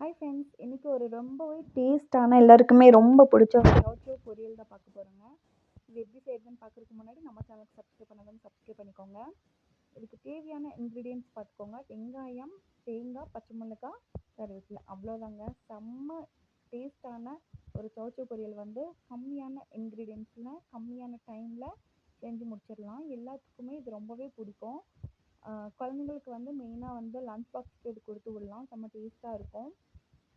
Hi friends இன்றைக்கி ஒரு ரொம்பவே டேஸ்ட்டான எல்லாருக்குமே ரொம்ப பிடிச்ச ஒரு சவுச்சோ பொரியல் தான் பார்க்க போகிறோங்க இது எப்படி செய்யுதுன்னு பார்க்குறதுக்கு முன்னாடி நம்ம சேனலுக்கு சப்ஸ்கிரைப் பண்ணாலும் சப்ஸ்கிரைப் பண்ணிக்கோங்க. இதுக்கு தேவையான இன்க்ரீடியன்ஸ் பார்த்துக்கோங்க. வெங்காயம் தேங்காய் பச்சை மிளகாய் கருவேப்பிலை. அவ்வளோதாங்க செம்ம டேஸ்ட்டான ஒரு சவுச்சோ பொரியல் வந்து கம்மியான இன்க்ரீடியன்ஸில் கம்மியான டைமில் செஞ்சு முடிச்சிடலாம். எல்லாத்துக்குமே இது ரொம்பவே பிடிக்கும். குழந்தைங்களுக்கு வந்து மெயினாக வந்து லன்ச் பாக்ஸ் இது கொடுத்து விடலாம். செம்ம டேஸ்ட்டாக இருக்கும்.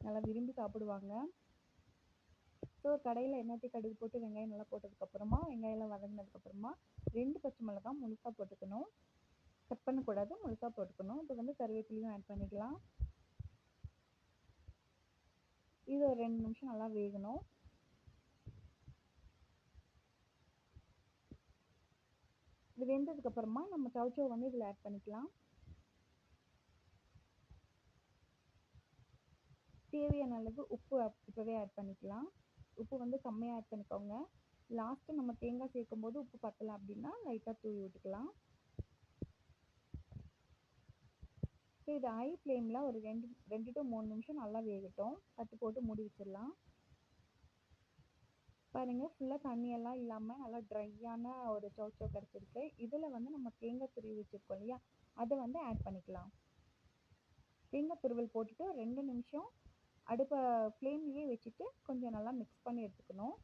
நல்லா விரும்பி சாப்பிடுவாங்க. ஸோ கடையில் எண்ணெய் கடுகு போட்டு வெங்காயம் நல்லா போட்டதுக்கப்புறமா வெங்காயம்லாம் வதங்கினதுக்கப்புறமா ரெண்டு பச்சை மிளகாய் முழுசாக போட்டுக்கணும். கட் பண்ணக்கூடாது முழுசாக போட்டுக்கணும். இப்போ வந்து கருவேப்பிலையும் ஆட் பண்ணிக்கலாம். இது ஒரு ரெண்டு நிமிஷம் நல்லா வேகணும். இது வெந்ததுக்கப்புறமா நம்ம சவுச்சோ வந்து இதில் ஆட் பண்ணிக்கலாம். தேவையான அளவு உப்பு இப்போவே ஆட் பண்ணிக்கலாம். உப்பு வந்து கம்மியாக ஆட் பண்ணிக்கோங்க. லாஸ்ட்டு நம்ம தேங்காய் சேர்க்கும் போது உப்பு பத்தலை அப்படின்னா லைட்டாக தூவி விட்டுக்கலாம். ஸோ இது ஹை ஃப்ளேமில் ஒரு ரெண்டு ரெண்டு டு மூணு நிமிஷம் நல்லா வேகட்டும். தட்டு போட்டு மூடி வச்சிடலாம். பாருங்கள் ஃபுல்லாக தண்ணியெல்லாம் இல்லாமல் நல்லா ட்ரையான ஒரு சௌசௌ கிடச்சிருக்கு. இதில் வந்து நம்ம தேங்காய் துருவி வச்சுருக்கோம் இல்லையா? அதை வந்து ஆட் பண்ணிக்கலாம். தேங்காய் துருவல் போட்டுட்டு ரெண்டு நிமிஷம் அடுப்பை ஃப்ளேம்லேயே வச்சுட்டு கொஞ்சம் நல்லா மிக்ஸ் பண்ணி எடுத்துக்கணும்.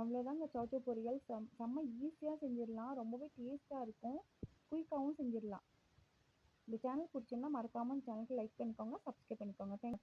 அவ்வளோதாங்க சௌச்சோ பொரியல். செம் செம்ம ஈஸியாக செஞ்சிடலாம். ரொம்பவே டேஸ்ட்டாக இருக்கும். குயிக்காகவும் செஞ்சிடலாம். இந்த சேனல் பிடிச்சிருந்தா மறக்காமல் இந்த சேனலுக்கு லைக் பண்ணிக்கோங்க சப்ஸ்கிரைப் பண்ணிக்கோங்க. தேங்க்